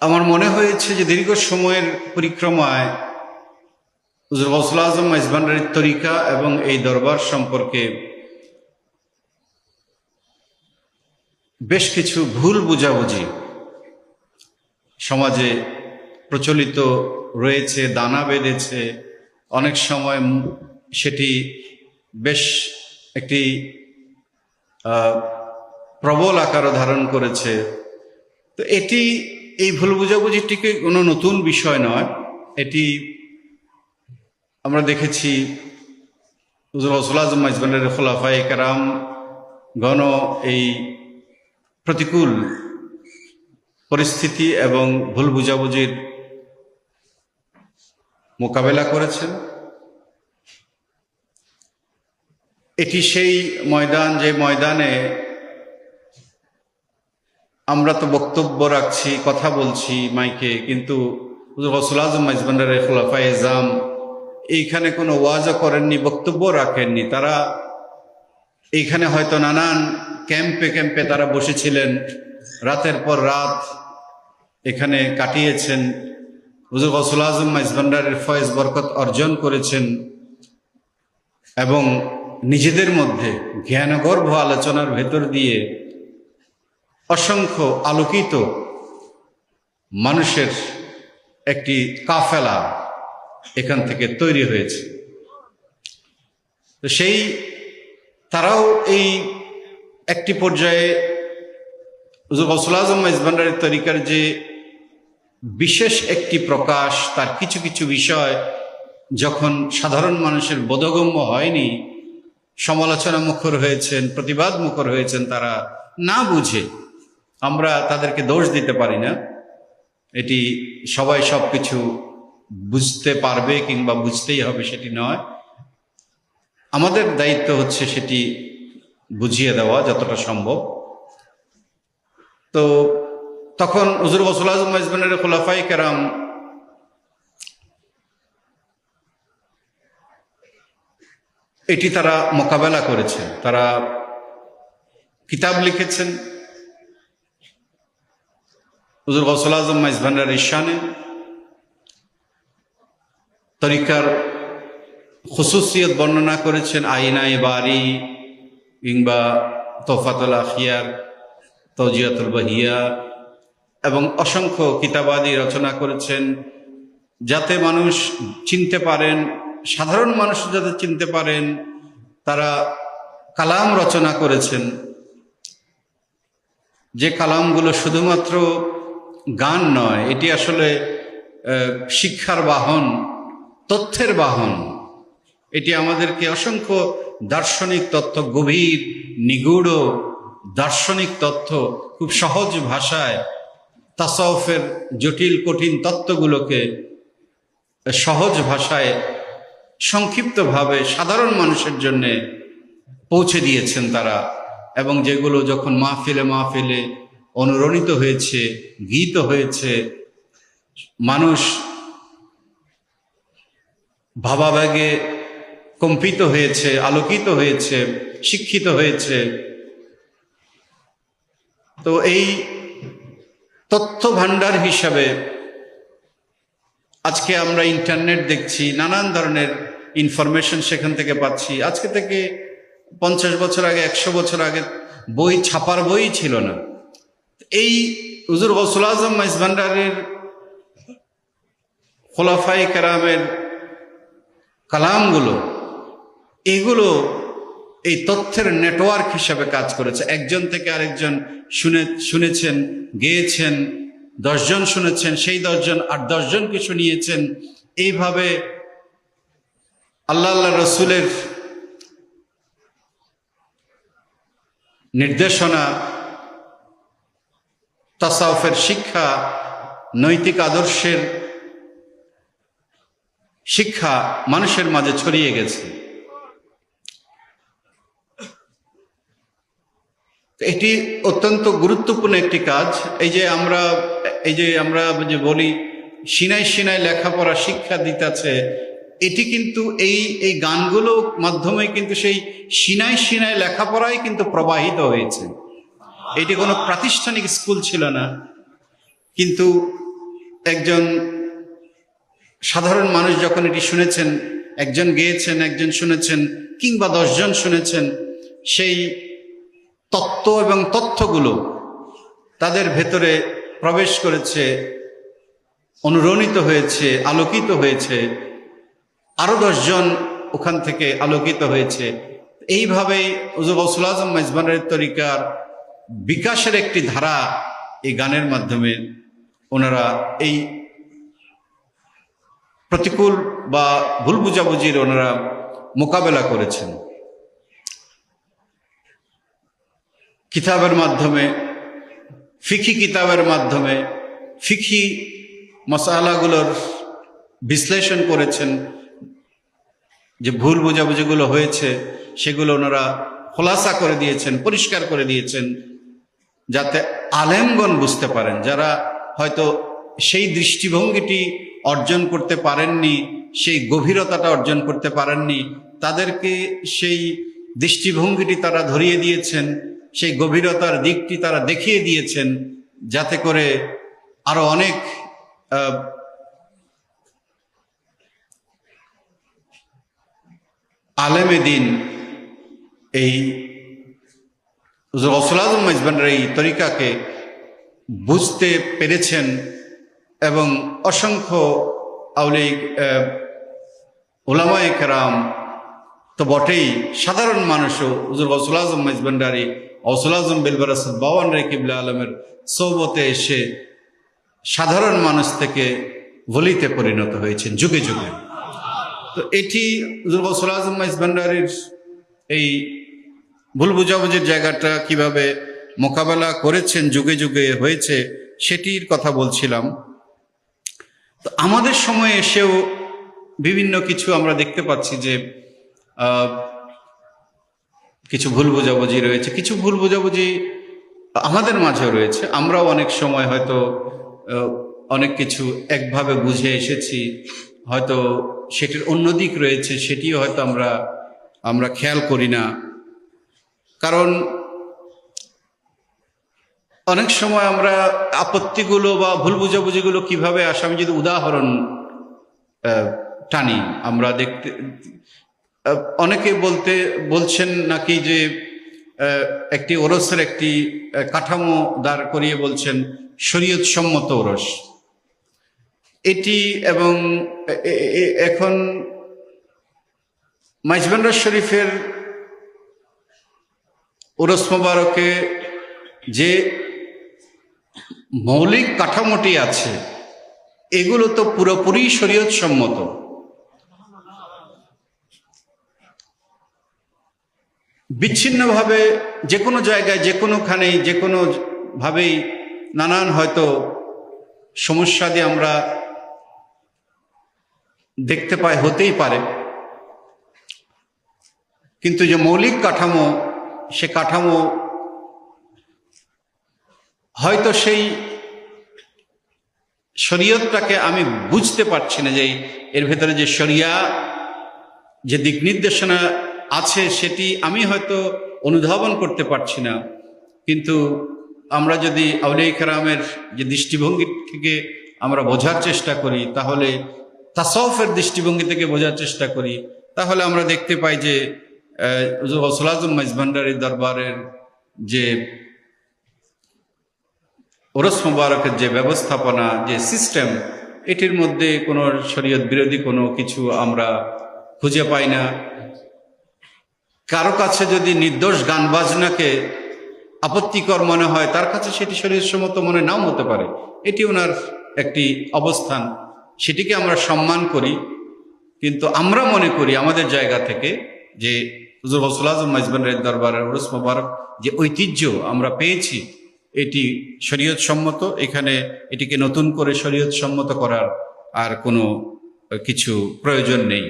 আমার মনে হয়েছে যে দীর্ঘ সময়ের পরিক্রমায় হুজুর আজম মাইজবান্ডারির তরিকা এবং এই দরবার সম্পর্কে বেশ কিছু ভুল বুঝাবুঝি সমাজে প্রচলিত রয়েছে, দানা বেঁধেছে। অনেক সময় সেটি বেশ একটি প্রবল আকারও ধারণ করেছে। তো এটি এই ভুল বুঝাবুঝিটিকে কোনো নতুন বিষয় নয়। এটি আমরা দেখেছি হুজুর রসুল আজম মাইজবানের খোলাফাই কারাম গণ এই প্রতিকূল পরিস্থিতি এবং ভুল বুঝাবুঝির মোকাবেলা করেছেন। এটি সেই ময়দান, যে ময়দানে আমরা তো বক্তব্য রাখছি, কথা বলছি মাইকে, কিন্তু আজম এইখানে কোনো ওয়াজও করেননি বক্তব্য রাখেননি। তারা এইখানে হয়তো নানান ক্যাম্পে ক্যাম্পে তারা বসেছিলেন, রাতের পর রাত এখানে কাটিয়েছেন। হুজুর গৌসুল আজম মাইজবান্ডারের ফয়েজ বরকত অর্জন করেছেন এবং নিজেদের মধ্যে জ্ঞানগর্ভ আলোচনার ভেতর দিয়ে অসংখ্য আলোকিত মানুষের একটি কাফেলা এখান থেকে তৈরি হয়েছে। তো সেই তারাও এই একটি পর্যায়ে গৌসুল আজম তরিকার যে বিশেষ একটি প্রকাশ, তার কিছু কিছু বিষয় যখন সাধারণ মানুষের বোধগম্য হয়নি, সমালোচনা মুখর হয়েছেন, প্রতিবাদ মুখর হয়েছেন, তারা না বুঝে আমরা তাদেরকে দোষ দিতে পারি না। এটি সবাই সব কিছু বুঝতে পারবে কিংবা বুঝতেই হবে সেটি নয়। আমাদের দায়িত্ব হচ্ছে সেটি বুঝিয়ে দেওয়া যতটা সম্ভব। তো তখন হুজুর গসুল খোলাফাই কেরাম এটি তারা মোকাবেলা করেছে। তারা কিতাব লিখেছেন হুজুর গসুল আজম মাইজভান্ডার ইশানে তরিকার খুসুসিয়ত বর্ণনা করেছেন আইনাই বাড়ি কিংবা তোফাতুল আখিয়ার তজিয়াতুল বহিয়া এবং অসংখ্য কিতাবাদি রচনা করেছেন। যাতে মানুষ চিনতে পারেন, সাধারণ মানুষ যাতে চিনতে পারেন, তারা কালাম রচনা করেছেন। যে কালামগুলো শুধুমাত্র গান নয়, এটি আসলে শিক্ষার বাহন, তথ্যের বাহন। এটি আমাদেরকে অসংখ্য দার্শনিক তথ্য গভীর, নিগুড় দার্শনিক তথ্য খুব সহজ ভাষায় তাসাউফের জটিল, কঠিন তত্ত্বগুলোকে সহজ ভাষায় সংক্ষিপ্তভাবে সাধারণ মানুষের জন্যে পৌঁছে দিয়েছেন তারা। এবং যেগুলো যখন মাহফিলে মাহফিলে অনুরণিত হয়েছে গীত হয়েছে। মানুষ ভাবাবেগে কম্পিত হয়েছে, আলোকিত হয়েছে, শিক্ষিত হয়েছে। তো এই তথ্য ভাণ্ডার হিসাবে আজকে আমরা ইন্টারনেট দেখছি, নানান ধরনের ইনফরমেশন সেখান থেকে পাচ্ছি। আজকে থেকে পঞ্চাশ বছর আগে, একশো বছর আগে বই, ছাপার বই ছিল না। এই হুজুর গৌসুল আজম মাইজ ভান্ডারের খোলাফাই কেরামের কালামগুলো, এগুলো এই তথ্যের নেটওয়ার্ক হিসাবে কাজ করেছে। একজন থেকে আরেকজন শুনে, শুনেছেন, গেয়েছেন, দশজন শুনেছেন, সেই দশজন আর দশজনকে শুনিয়েছেন এইভাবে আল্লাহ আল্লাহ রসুলের নির্দেশনা তাসাউফের শিক্ষা, নৈতিক আদর্শের শিক্ষা মানুষের মাঝে ছড়িয়ে গেছে। এটি অত্যন্ত গুরুত্বপূর্ণ একটি কাজ। এই যে আমরা, এই যে আমরা যে বলি, সিনাই সিনাই লেখাপড়া শিক্ষা দিতেছে, এটি কিন্তু এই এই গানগুলো মাধ্যমে কিন্তু সেই সিনাই সিনাই লেখাপড়াই কিন্তু প্রবাহিত হয়েছে। এটি কোনো প্রাতিষ্ঠানিক স্কুল ছিল না। কিন্তু একজন সাধারণ মানুষ যখন এটি শুনেছেন, একজন গেয়েছেন, একজন শুনেছেন, কিংবা দশজন শুনেছেন, সেই তত্ত্ব এবং তথ্যগুলো তাদের ভেতরে প্রবেশ করেছে, অনুরণিত হয়েছে, আলোকিত হয়েছে, আরও দশজন ওখান থেকে আলোকিত হয়েছে। এইভাবেই উজুল আজম মেজবানের তরিকার বিকাশের একটি ধারা এই গানের মাধ্যমে ওনারা এই প্রতিকূল বা ভুল বুঝাবুঝির ওনারা মোকাবেলা করেছেন। কিতাবের মাধ্যমে ফিকি কিতাবের মাধ্যমে ফিকি মশালাগুলোর বিশ্লেষণ করেছেন। যে ভুল বোঝাবুঝিগুলো হয়েছে, সেগুলো ওনারা খোলাসা করে দিয়েছেন, পরিষ্কার করে দিয়েছেন। যাতে আলেমগণ বুঝতে পারেন, যারা হয়তো সেই দৃষ্টিভঙ্গিটি অর্জন করতে পারেননি, সেই গভীরতাটা অর্জন করতে পারেননি, তাদেরকে সেই দৃষ্টিভঙ্গিটি তারা ধরিয়ে দিয়েছেন, সেই গভীরতার দিকটি তারা দেখিয়ে দিয়েছেন, যাতে করে আরও অনেক আলেমে দিন এই রসুল আজম এই তরিকাকে বুঝতে পেরেছেন এবং অসংখ্য আউলিক ওলামায় কেরাম তো বটেই সাধারণ মানুষও হুজুর গসুল আজম মেজবান্ডারি গসুল আজম বিলবরাসদ রে কিবলা আলমের সৌবতে এসে সাধারণ মানুষ থেকে বলিতে পরিণত হয়েছেন যুগে যুগে। তো এটি হুজুর গসুল আজম মেজবান্ডারির এই ভুল বুঝাবুঝির জায়গাটা কীভাবে মোকাবেলা করেছেন, যুগে যুগে হয়েছে, সেটির কথা বলছিলাম। তো আমাদের সময়ে এসেও বিভিন্ন কিছু আমরা দেখতে পাচ্ছি যে কিছু ভুল বোঝাবুঝি রয়েছে, কিছু ভুল বোঝাবুঝি আমাদের মাঝেও রয়েছে। আমরাও অনেক সময় হয়তো অনেক কিছু একভাবে বুঝে এসেছি, হয়তো সেটির অন্য দিক রয়েছে, সেটিও হয়তো আমরা আমরা খেয়াল করি না। কারণ অনেক সময় আমরা আপত্তিগুলো বা ভুল বুঝাবুঝিগুলো কীভাবে আসে, আমি যদি উদাহরণ টানি, আমরা দেখতে অনেকে বলতে, বলছেন নাকি যে একটি ওরসের একটি কাঠামো দাঁড় করিয়ে বলছেন শরীয়ত সম্মত ওরস। এটি এবং এখন মাইজবান্ডার শরীফের ওরস মোবারকে যে মৌলিক কাঠামোটি আছে, এগুলো তো পুরোপুরি শরীয়ত সম্মত। বিচ্ছিন্নভাবে যে কোনো জায়গায়, যে কোনোখানেই, যে কোনো ভাবেই নানান হয়তো সমস্যা দিয়ে আমরা দেখতে পাই, হতেই পারে। কিন্তু যে মৌলিক কাঠামো সে কাঠামো হয়তো সেই শরীয়তটাকে আমি বুঝতে পারছি না যে এর ভেতরে যে শরিয়া যে দিক নির্দেশনা আছে সেটি আমি হয়তো অনুধাবন করতে পারছি না। কিন্তু আমরা যদি আউলিয়া কেরামের যে দৃষ্টিভঙ্গি থেকে আমরা বোঝার চেষ্টা করি, তাহলে তাসফের দৃষ্টিভঙ্গি থেকে বোঝার চেষ্টা করি, তাহলে আমরা দেখতে পাই যে সোলাজুম মাইজভান্ডারির দরবারের যে ওরস মোবারকের যে ব্যবস্থাপনা, যে সিস্টেম এটির মধ্যে কোনো শরীয়ত বিরোধী কোনো কিছু আমরা খুঁজে পাই না। কারও কাছে যদি নির্দোষ গান বাজনাকে আপত্তিকর মনে হয়, তার কাছে সেটি শরীরসম্মত মনে নাও হতে পারে। এটি ওনার একটি অবস্থান। সেটিকে আমরা সম্মান করি, কিন্তু আমরা মনে করি আমাদের জায়গা থেকে যে হুজুর গৌসুল আজম মাইজবানের দরবারের মোবারক যে ঐতিহ্য আমরা পেয়েছি, এটি শরীয়ত সম্মত এখানে এটিকে নতুন করে শরীয়ত সম্মত করার আর কোনো কিছু প্রয়োজন নেই।